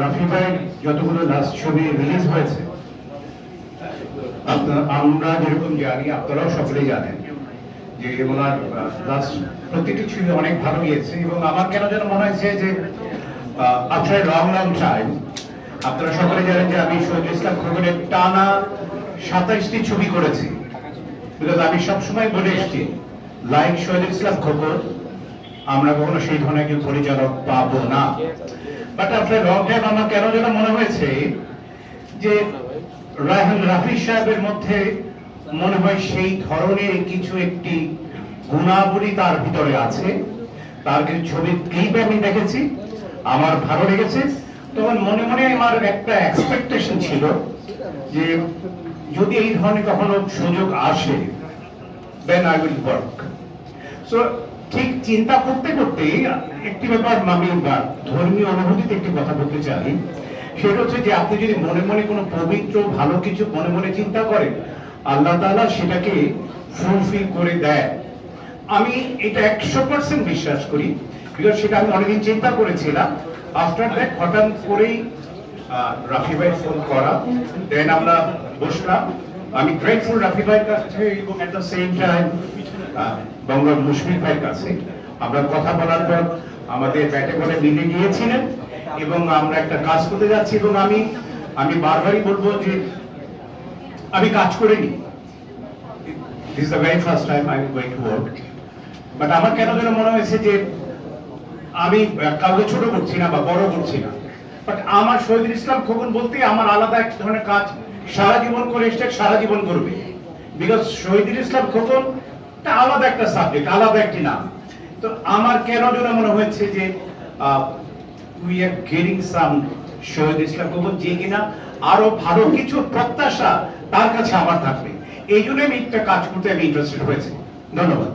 রাফি ভাই যতগুলো লাস্ট ছবি রিলিজ হয়েছে আমরা যেরকম জানি, আপনারাও সকলেই জানেন যে ওনার লাস্ট প্রতিটি ছবি অনেক ভালো গিয়েছে এবং আমার কেন যেন মনে হয়েছে যে আফটার লং লং টাইম আপনারা সকলে জানেন যে আমি শহীদ ইসলাম খোকনের টানা সাতাইশটি ছবি করেছি। বিকজ আমি সবসময় বলে এসেছি লাইক শহীদ ইসলাম খোকন, আমরা কখনো সেই ধরনের একজন পরিচালক পাবো না। বাট আফটার লং টাইম আমার কেন যেন মনে হয়েছে যে রায়হান রাফি সাহেবের মধ্যে মনে হয় সেই ধরনের কিছু একটি গুণাবলী তার ভিতরে আছে। তার কিছু ছবি ক্লিপ আমি দেখেছি, আমার ভালো লেগেছে। তখন মনে মনে আমার একটা এক্সপেকটেশন ছিল যে যদি এই ধরনের কখনো সুযোগ আসে then I will work so ঠিক চিন্তা করতে করতে একটি ব্যাপার আমি ধর্মীয় অনুভূতিতে একটি কথা বলতে চাই। সেটা হচ্ছে যে আপনি যদি মনে মনে কোনো পবিত্র, ভালো কিছু মনে মনে চিন্তা করেন, আল্লাহ তাআলা সেটাকে ফুলফিল করে দেয়। আমি এটা একশো পার্সেন্ট বিশ্বাস করি বিকজ সেটা আমি অনেকদিন চিন্তা করেছিলাম। আফটার দ্যাট হঠাৎ করেই রাফি ভাই ফোন করা। দেন আমরা বসলাম। আমি গ্রেটফুল রাফি ভাইয়ের কাছে এবং এট দ্য সেম টাইম বঙ্গ মুশফিক ভাইয়ের কাছে। আমরা কথা বলার পর আমাদের ব্যাটে বলে মিলে গিয়েছিলেন এবং আমরা একটা কাজ করতে যাচ্ছি এবং আমি আমি বারবারই বলব যে আমি কাজ করিনি। This the very first time I am going to work but আমার কেন যেন মনে হয়েছে যে আমি কাউকে ছোট করছি না বা বড় করছি না। বাট আমার শহীদুল ইসলাম খোকন বলতে আমার আলাদা এক ধরনের কাজ, সারা জীবন করে এসছে সারা জীবন করবে। বিকজ শহীদুল ইসলাম খোকন এটা আলাদা একটা সাবজেক্ট আলাদা একটি নাম। তো আমার কেন যেন মনে হয়েছে যে we are getting some Shahid Islam Khokon যে কিনা আরও ভালো কিছু প্রত্যাশা তার কাছে আমার থাকবে। এই জন্য আমি একটা কাজ করতে আমি ইন্টারেস্টেড হয়েছি। ধন্যবাদ।